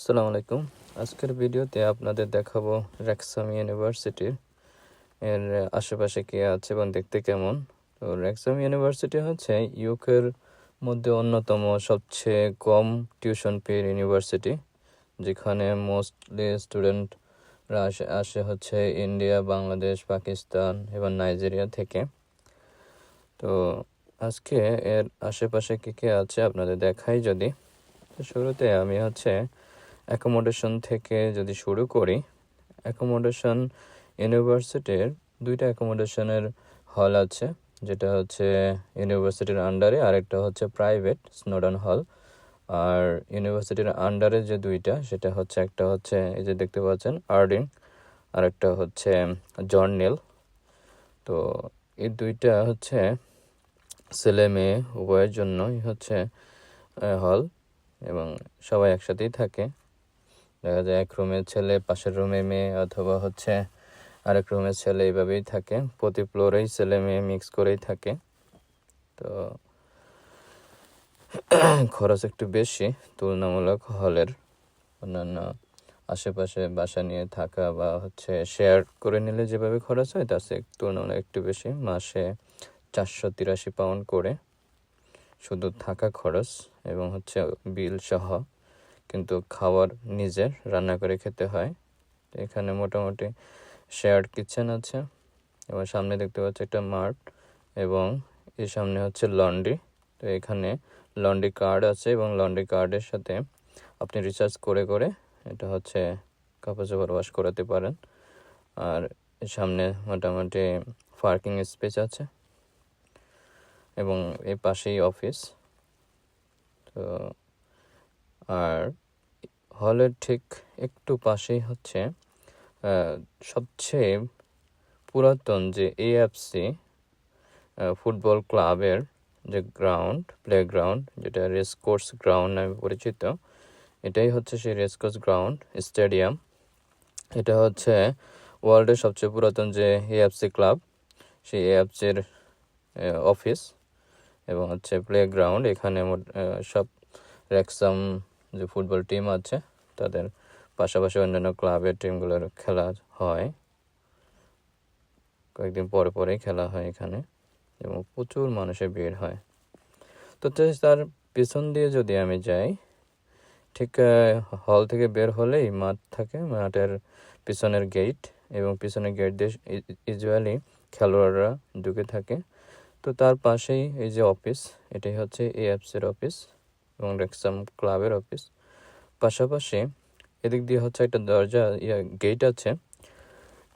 আসসালামু আলাইকুম। আজকের ভিডিওতে আপনাদের দেখাবো র্যাক্সাম ইউনিভার্সিটির এর আশেপাশে কে আছে এবং দেখতে কেমন। তো র্যাক্সাম ইউনিভার্সিটি হচ্ছে ইউকের মধ্যে অন্যতম সবচেয়ে কম টিউশন পের ইউনিভার্সিটি যেখানে মোস্টলি স্টুডেন্টরা আসে আসে হচ্ছে ইন্ডিয়া বাংলাদেশ পাকিস্তান এবং নাইজেরিয়া থেকে। তো আজকে এর আশেপাশে কে কে আছে আপনাদের দেখাই যদি। শুরুতে আমি হচ্ছে অ্যাকোমোডেশন থেকে যদি শুরু করি অ্যাকোমোডেশন ইউনিভার্সিটির দুইটা অ্যাকোমোডেশনের হল আছে। যেটা হচ্ছে ইউনিভার্সিটির আন্ডারে আরেকটা হচ্ছে প্রাইভেট স্নোডন হল আর ইউনিভার্সিটির আন্ডারে যে দুইটা, সেটা হচ্ছে, একটা হচ্ছে, এই যে দেখতে পাচ্ছেন আর্ডিং আরেকটা হচ্ছে জর্নেল তো এই দুইটা হচ্ছে ছেলে মেয়ে, উভয়ের জন্যই হচ্ছে হল এবং সবাই একসাথেই থাকে। দেখা যায় এক রুমের ছেলে, পাশের রুমে মেয়ে অথবা হচ্ছে আরেক রুমের ছেলে এইভাবেই থাকে। প্রতি ফ্লোরেই ছেলে মেয়ে মিক্স করেই থাকে। তো খরচ একটু বেশি, তুলনামূলক হলের অন্যান্য আশেপাশে বাসা নিয়ে থাকা বা হচ্ছে শেয়ার করে নিলে যেভাবে খরচ হয়, তার চেয়ে তুলনামূলক একটু বেশি। মাসে চারশো তিরাশি পাউন্ড করে শুধু থাকা খরচ এবং হচ্ছে বিল সহ কিন্তু খাবার নিজের রান্না করে খেতে হয়। এখানে মোটামুটি শেয়ার্ড কিচেন আছে এবং সামনে দেখতে পাচ্ছি একটা মার্ট এবং এর সামনে হচ্ছে লন্ড্রি তো এখানে লন্ড্রি কার্ড আছে এবং লন্ড্রি কার্ডের সাথে আপনি রিচার্জ করে করে এটা হচ্ছে কাপড় চাপড় ওয়াশ করাতে পারেন। আর এর সামনে মোটামুটি পার্কিং স্পেস আছে এবং এই পাশেই অফিস তো আর হলের ঠিক একটু পাশেই হচ্ছে সবচেয়ে পুরাতন যে এএফসি ফুটবল ক্লাবের যে গ্রাউন্ড, প্লেগ্রাউন্ড, যেটা রেসকোর্স গ্রাউন্ড নামে পরিচিত, এটাই হচ্ছে সেই রেসকোর্স গ্রাউন্ড, স্টেডিয়াম। এটা হচ্ছে ওয়ার্ল্ডের সবচেয়ে পুরাতন যে এএফসি ক্লাব, সেই এএফসির অফিস এবং হচ্ছে প্লেগ্রাউন্ড। এখানে সব র্যাক্সাম যে ফুটবল টিম আছে তাদের পাশাপাশি অন্যান্য ক্লাবের টিমগুলোর খেলা হয়। কয়েকদিন পরে পরেই খেলা হয় এখানে এবং প্রচুর মানুষের ভিড় হয়। তো তার পিছন দিয়ে যদি আমি যাই, ঠিক হল থেকে বের হলেই মাঠ থাকে, মাঠের পিছনের গেট এবং পিছনের গেট দিয়ে ইউজুয়ালি খেলোয়াড়রা ঢুকে থাকে। তো তার পাশেই এই যে অফিস এটাই হচ্ছে এএফসির অফিস এবং রেক্সাম ক্লাবের অফিস পাশাপাশি এদিক দিয়ে হচ্ছে একটা দরজা, ইয়া গেট আছে।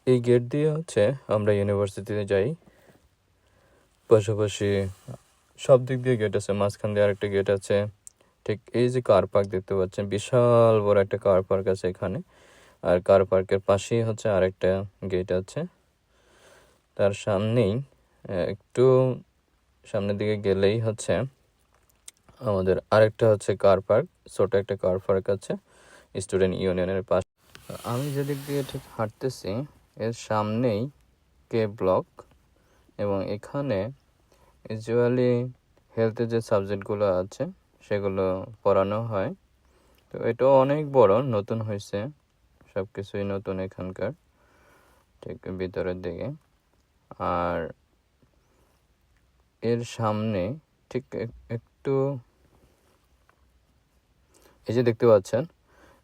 এই গেট দিয়ে হচ্ছে আমরা ইউনিভার্সিটিতে যাই। পাশাপাশি সব দিক দিয়ে গেট আছে, মাঝখান দিয়ে আরেকটা গেট আছে। ঠিক এই যে কার পার্ক দেখতে পাচ্ছেন, বিশাল বড় একটা কার পার্ক আছে এখানে। আর কার পার্কের পাশেই হচ্ছে আরেকটা গেট আছে। তার সামনেই, একটু সামনের দিকে গেলেই হচ্ছে আমাদের আরেকটা হচ্ছে কার পার্ক ছোট একটা কার পার্ক আছে স্টুডেন্ট ইউনিয়নের পাশে। আমি যেদিক দিয়ে ঠিক হাঁটতেছি, এর সামনেই কে ব্লক এবং এখানে ইউজুয়ালি হেলথের যে সাবজেক্টগুলো আছে, সেগুলো পড়ানো হয়। তো এটাও অনেক বড়, নতুন হয়েছে সব কিছুই নতুন এখানকার, ঠিক ভিতরের দিকে। আর এর সামনে ঠিক একটু এই যে দেখতে পাচ্ছেন,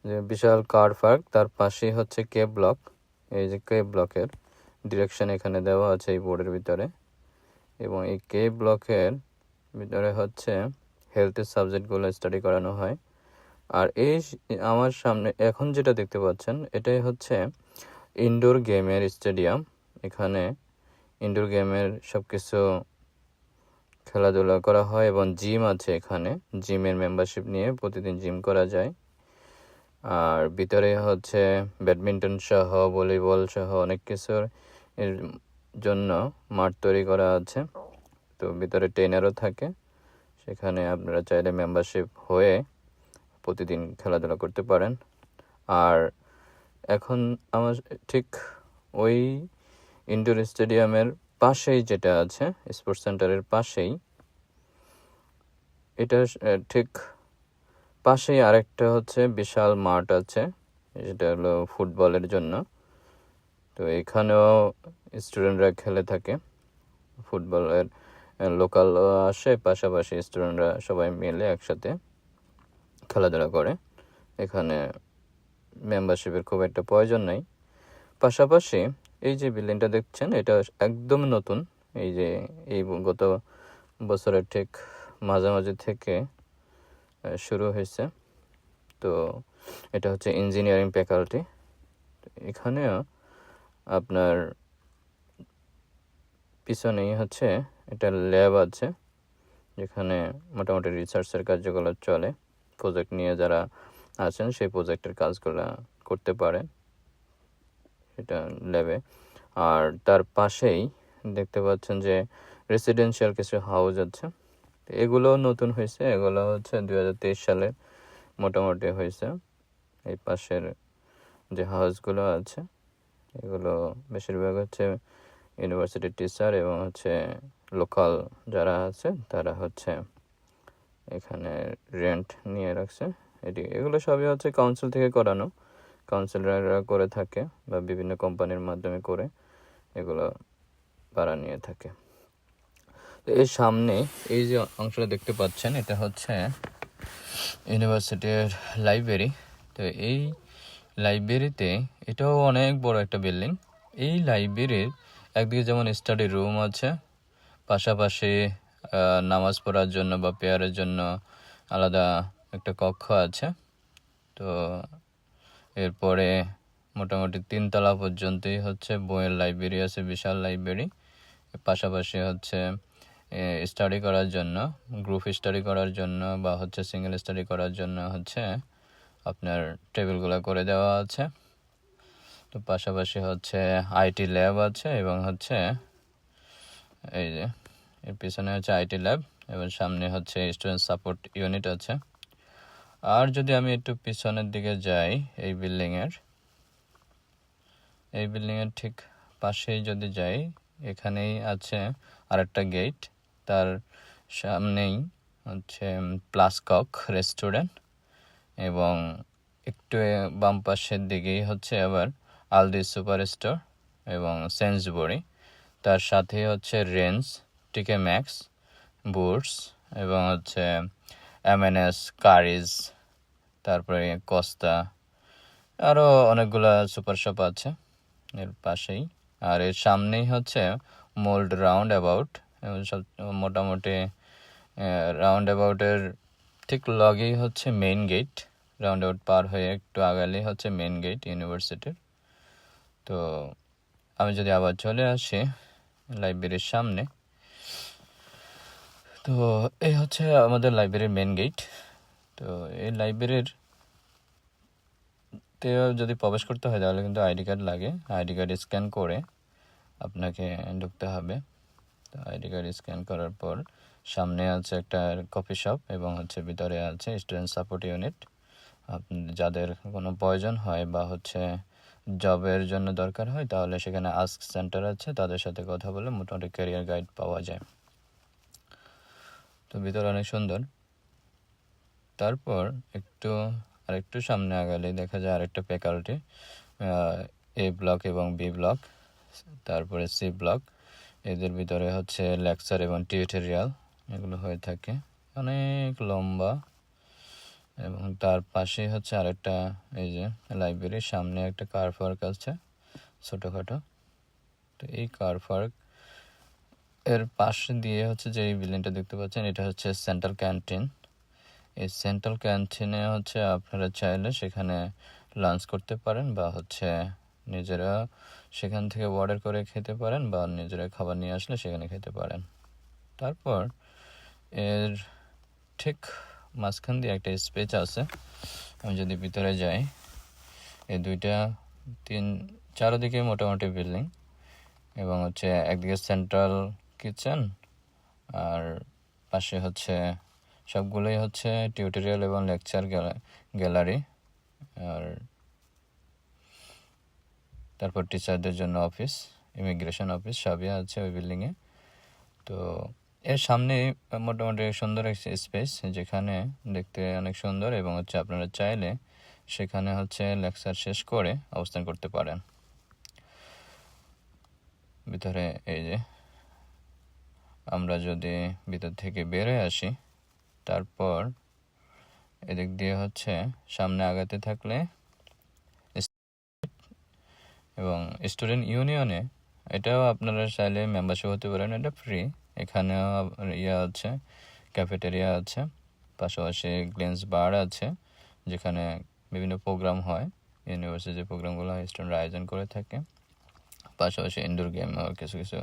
যে বিশাল কার পার্ক, তার পাশেই হচ্ছে কে ব্লক। এই যে কে ব্লকের ডিরেকশন এখানে দেওয়া আছে এই বোর্ডের ভিতরে। এবং এই কে ব্লকের ভিতরে হচ্ছে হেলথের সাবজেক্টগুলো স্টাডি করানো হয়। আর এই আমার সামনে এখন যেটা দেখতে পাচ্ছেন, এটাই হচ্ছে ইনডোর গেমের স্টেডিয়াম। এখানে ইনডোর গেমের সব কিছু খেলাধুলা করা হয় এবং জিম আছে এখানে। জিমের মেম্বারশিপ নিয়ে প্রতিদিন জিম করা যায়। আর ভিতরে হচ্ছে ব্যাডমিন্টন সহ ভলিবল সহ অনেক কিছুর এর জন্য মাঠ তৈরি করা আছে। তো ভিতরে ট্রেনারও থাকে। সেখানে আপনারা চাইলে মেম্বারশিপ হয়ে প্রতিদিন খেলাধুলা করতে পারেন। আর এখন আমার ঠিক ওই ইনডোর স্টেডিয়ামের পাশেই যেটা আছে স্পোর্টস সেন্টারের পাশেই, এটা ঠিক পাশেই আরেকটা হচ্ছে বিশাল মাঠ আছে, যেটা হলো ফুটবলের জন্য। তো এখানেও স্টুডেন্টরা খেলে থাকে, ফুটবলের লোকাল আসে, পাশাপাশি স্টুডেন্টরা সবাই মিলে একসাথে খেলাধুলা করে। এখানে মেম্বারশিপের খুব একটা প্রয়োজন নেই। পাশাপাশি এই যে বিল্ডিংটা দেখছেন, এটা একদম নতুন। এই যে এই গত বছরের ঠিক মাঝামাঝি থেকে শুরু হয়েছে। তো এটা হচ্ছে ইঞ্জিনিয়ারিং ফ্যাকাল্টি। এখানেও আপনার পিছনেই হচ্ছে এটা ল্যাব আছে, যেখানে মোটামুটি রিসার্চের কার্যকলাপ চলে। প্রজেক্ট নিয়ে যারা আছেন, সেই প্রজেক্টের কাজগুলো করতে পারে এটা ল্যাবে আর তার পাশেই দেখতে পাচ্ছেন যে রেসিডেন্সিয়াল কিছু হাউস আছে। তো এগুলোও নতুন হয়েছে, এগুলো হচ্ছে দুই হাজার তেইশ সালে মোটামুটি হয়েছে। এই পাশের যে হাউসগুলো আছে, এগুলো বেশিরভাগ হচ্ছে ইউনিভার্সিটির টিচার এবং হচ্ছে লোকাল যারা আছে, তারা হচ্ছে এখানে রেন্ট নিয়ে রাখছে। এটি এগুলো সবই হচ্ছে কাউন্সিল থেকে করানো। কাউন্সিলররা করে থাকে বা বিভিন্ন কোম্পানির মাধ্যমে করে এগুলো ভাড়া নিয়ে থাকে। তো এর সামনে এই যে অংশটা দেখতে পাচ্ছেন, এটা হচ্ছে ইউনিভার্সিটির লাইব্রেরি তো এই লাইব্রেরিতে এটাও অনেক বড় একটা বিল্ডিং এই লাইব্রেরির একদিকে যেমন স্টাডি রুম আছে, পাশাপাশি নামাজ পড়ার জন্য বা পেয়ারের জন্য আলাদা একটা কক্ষ আছে। তো এরপরে মোটামুটি তিনতলা পর্যন্তই হচ্ছে বইয়ের লাইব্রেরি আছে, বিশাল লাইব্রেরি পাশাপাশি হচ্ছে স্টাডি করার জন্য গ্রুপ স্টাডি করার জন্য বা হচ্ছে সিঙ্গেল স্টাডি করার জন্য হচ্ছে আপনার টেবিলগুলো করে দেওয়া আছে। তো পাশাপাশি হচ্ছে আইটি ল্যাব আছে এবং হচ্ছে, এই যে, এর পিছনে হচ্ছে আইটি ল্যাব এবং সামনে হচ্ছে স্টুডেন্ট সাপোর্ট ইউনিট আছে। আর যদি আমি একটু পিছনের দিকে যাই, এই বিল্ডিংয়ের এই বিল্ডিংয়ের ঠিক পাশেই যদি যাই, এখানেই আছে আরেকটা গেট তার সামনেই হচ্ছে প্লাসকক রেস্টুরেন্ট এবং একটু বাম পাশের দিকেই হচ্ছে আবার আলদি সুপার স্টোর এবং সেন্সবরি তার সাথে হচ্ছে রেঞ্জ টিকে ম্যাক্স বুটস এবং হচ্ছে এমএনএস কারিজ তারপরে কস্তা আরও অনেকগুলা সুপার শপ আছে এর পাশেই। আর এর সামনেই হচ্ছে মোল্ড রাউন্ড অ্যাবাউট। সব মোটামুটি রাউন্ড অ্যাবাউটের ঠিক লগেই হচ্ছে মেইন গেট। রাউন্ড অ্যাবাউট পার হয়ে একটু আগালেই হচ্ছে মেইন গেট ইউনিভার্সিটির। তো আমি যদি আবার চলে আসি লাইব্রেরির সামনে তো এই হচ্ছে আমাদের লাইব্রেরির মেন গেট তো এই লাইব্রেরির তে যদি প্রবেশ করতে হয়, তাহলে কিন্তু আইডি কার্ড লাগে। আইডি কার্ড স্ক্যান করে আপনাকে ঢুকতে হবে। তো আইডি কার্ড স্ক্যান করার পর সামনে আছে একটা কফি শপ এবং হচ্ছে ভিতরে আছে স্টুডেন্ট সাপোর্ট ইউনিট যাদের কোনো প্রয়োজন হয় বা হচ্ছে জবের জন্য দরকার হয়, তাহলে সেখানে আস্ক সেন্টার আছে। তাদের সাথে কথা বলে মোটামুটি ক্যারিয়ার গাইড পাওয়া যায়। তো ভিতরে অনেক সুন্দর। তারপর একটু আরেকটু সামনে আগালে দেখা যায় আরেকটা ফ্যাকাল্টি এ ব্লক এবং বি ব্লক তারপরে সি ব্লক এদের ভিতরে হচ্ছে লেকচার এবং টিউটোরিয়াল এগুলো হয়ে থাকে। অনেক লম্বা। এবং তার পাশে হচ্ছে আরেকটা, এই যে লাইব্রেরির সামনে একটা কার পার্ক আছে, ছোটোখাটো। তো এই কার পার্ক এর পাশে দিয়ে হচ্ছে যে বিল্ডিংটা দেখতে পাচ্ছেন, এটা হচ্ছে সেন্ট্রাল ক্যান্টিন এই সেন্ট্রাল ক্যান্টিনে হচ্ছে আপনারা চাইলে সেখানে লাঞ্চ করতে পারেন বা হচ্ছে নিজেরা সেখান থেকে অর্ডার করে খেতে পারেন বা নিজেরা খাবার নিয়ে আসলে সেখানে খেতে পারেন। তারপর এর ঠিক মাঝখান দিয়ে একটা স্পেস আছে, আমি যদি ভিতরে যাই, এই দুইটা তিন চারদিকে মোটামুটি বিল্ডিং এবং হচ্ছে একদিকে সেন্ট্রাল কিচেন আর পাশে হচ্ছে সবগুলোই হচ্ছে টিউটোরিয়াল এবং লেকচার গ্যালারি আর তারপর টিচারদের জন্য অফিস ইমিগ্রেশন অফিস সবই আছে ওই বিল্ডিংয়ে তো এর সামনে মোটামুটি সুন্দর একটা স্পেস যেখানে দেখতে অনেক সুন্দর এবং হচ্ছে আপনারা চাইলে সেখানে হচ্ছে লেকচার শেষ করে অবস্থান করতে পারেন। ভিতরে এই যে আমরা যদি ভিতর থেকে বেরোয় আসি, তারপর এদিক দিয়ে হচ্ছে সামনে আগাতে থাকলে এবং স্টুডেন্ট ইউনিয়নে এটাও আপনারা চাইলে মেম্বারশিপ হতে পারেন, এটা ফ্রি এখানেও ইয়ে আছে ক্যাফেটেরিয়া আছে, পাশাপাশি গ্লেন্স বার আছে, যেখানে বিভিন্ন প্রোগ্রাম হয়। ইউনিভার্সিটি যে প্রোগ্রামগুলো হয় স্টুডেন্টরা আয়োজন করে থাকে। পাশাপাশি ইনডোর গেম কিছু কিছু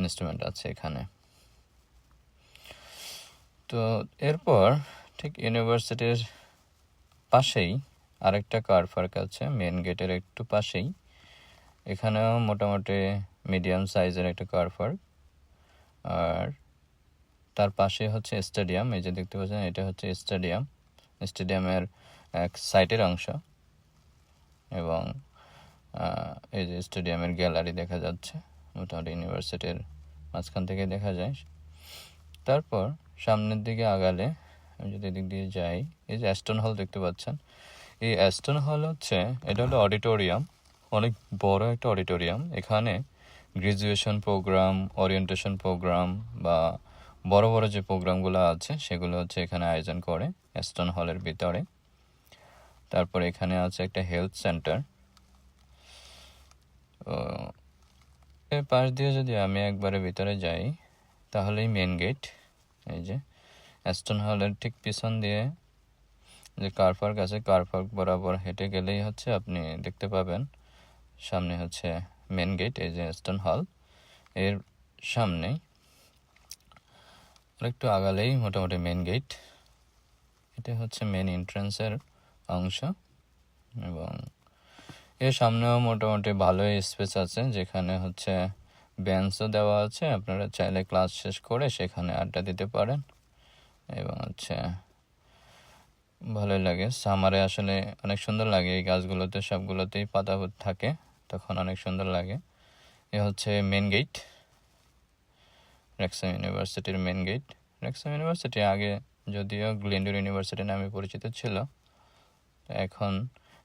ইনস্ট্রুমেন্ট আছে এখানে। তো এরপর ঠিক ইউনিভার্সিটির পাশেই আরেকটা কার পার্ক আছে মেন গেটের একটু পাশেই। এখানেও মোটামুটি মিডিয়াম সাইজের একটা কার পার্ক আর তার পাশে হচ্ছে স্টেডিয়াম এই যে দেখতে পাচ্ছেন, এটা হচ্ছে স্টেডিয়াম স্টেডিয়ামের এক সাইটের অংশ। এবং এই যে স্টেডিয়ামের গ্যালারি দেখা যাচ্ছে, মোটামুটি ইউনিভার্সিটির মাঝখান থেকে দেখা যায়। তারপর সামনের দিকে আগালে, আমি যদি এদিক দিয়ে যাই, এই যে অ্যাস্টন হল দেখতে পাচ্ছেন, এই অ্যাস্টন হল হচ্ছে, এটা হলো অডিটোরিয়াম অনেক বড় একটা অডিটোরিয়াম এখানে গ্রাজুয়েশন প্রোগ্রাম ওরিয়েন্টেশন প্রোগ্রাম বা বড় বড় যে প্রোগ্রামগুলো আছে, সেগুলো হচ্ছে এখানে আয়োজন করে অ্যাস্টন হলের ভিতরে। তারপর এখানে আছে একটা হেলথ সেন্টার এর পাশ দিয়ে যদি আমি একবারে ভিতরে যাই, তাহলেই মেন গেট এই যে অ্যাস্টন হলের ঠিক পিছন দিয়ে যে কার পার্ক আছে কার পার্ক বরাবর হেঁটে গেলেই হচ্ছে আপনি দেখতে পাবেন, সামনে হচ্ছে মেন গেট এই যে অ্যাস্টন হল এর সামনেই একটু আগালেই মোটামুটি মেন গেট এটা হচ্ছে মেন এন্ট্রান্সের অংশ। এবং এর সামনেও মোটামুটি ভালোই স্পেস আছে, যেখানে হচ্ছে বেঞ্চও দেওয়া আছে, আপনারা চাইলে ক্লাস শেষ করে সেখানে আড্ডা দিতে পারেন। এবং হচ্ছে, ভালোই লাগে। সামারে আসলে অনেক সুন্দর লাগে, এই গাছগুলোতে সবগুলোতেই পাতা থাকে, তখন অনেক সুন্দর লাগে। এ হচ্ছে মেন গেট রেক্সাম ইউনিভার্সিটির মেন গেট রেক্সাম ইউনিভার্সিটি আগে যদিও গ্লেন্ডুর ইউনিভার্সিটি নামে পরিচিত ছিল, এখন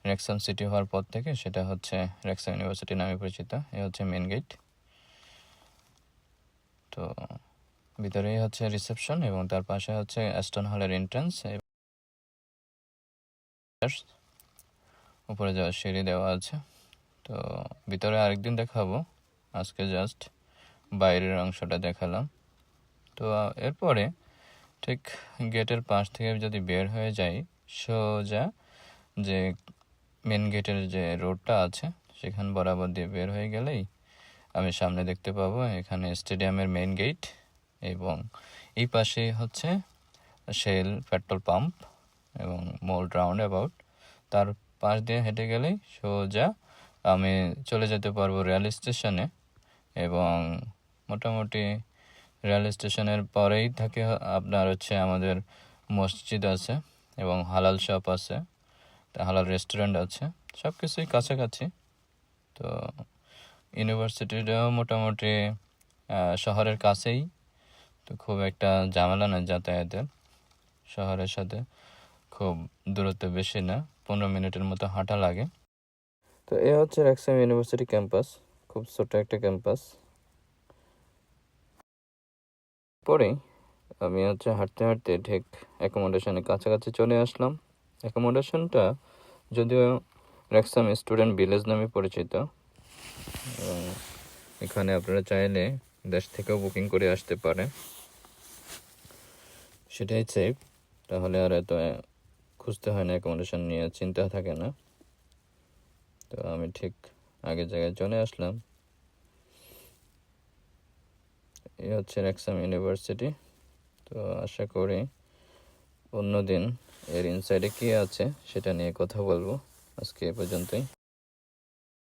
রেক্সাম সিটি হওয়ার পর থেকে সেটা হচ্ছে রেক্সাম ইউনিভার্সিটি নামে পরিচিত, এ হচ্ছে মেন গেট তো ভিতরেই হচ্ছে রিসেপশন এবং তার পাশে হচ্ছে অ্যাস্টন হলের এন্ট্রান্স উপরে যাওয়ার সিঁড়ি দেওয়া আছে। তো ভিতরে আরেকদিন দেখাবো। আজকে জাস্ট বাইরের অংশটা দেখালাম। তো এরপরে ঠিক গেটের পাশ থেকে যদি বের হয়ে যাই, সোজা যে মেন গেটের যে রোডটা আছে, সেখান বরাবর দিয়ে বের হয়ে গেলেই আমি সামনে দেখতে পাবো এখানে স্টেডিয়ামের মেন গেট এবং এই পাশে হচ্ছে শেল পেট্রোল পাম্প এবং মোল রাউন্ড অ্যাবাউট তার পাশ দিয়ে হেঁটে গেলেই সোজা আমি চলে যেতে পারব রেল স্টেশনে এবং মোটামুটি রেল স্টেশনের পরেই থাকে আপনার হচ্ছে আমাদের মসজিদ আছে এবং হালাল শপ আছে, হালাল রেস্টুরেন্ট আছে সব কিছুই কাছাকাছি। তো ইউনিভার্সিটিটাও মোটামুটি শহরের কাছেই। তো খুব একটা ঝামেলা না যাতায়াতের শহরের সাথে। খুব দূরত্ব বেশি না, পনেরো মিনিটের মতো হাঁটা লাগে। তো এ হচ্ছে রাকসাম ইউনিভার্সিটি ক্যাম্পাস, খুব ছোট একটা ক্যাম্পাস। পরে আমি হচ্ছে হাঁটতে হাঁটতে ঠিক অ্যাকোমোডেশনের কাছাকাছি চলে আসলাম। অ্যাকোমোডেশনটা যদিও রেক্সাম স্টুডেন্ট ভিলেজ নামে পরিচিত এখানে আপনারা চাইলে দেশ থেকেও বুকিং করে আসতে পারেন। সেটাই সেফ তাহলে আর এত খুঁজতে হয় না অ্যাকোমোডেশন নিয়ে চিন্তা থাকে না। তো আমি ঠিক আগের জায়গায় চলে আসলাম। এই হচ্ছে রেক্সাম ইউনিভার্সিটি তো আশা করি অন্যদিন এর ইনসাইডে কী আছে সেটা নিয়ে কথা বলব। আজকে এ পর্যন্তই।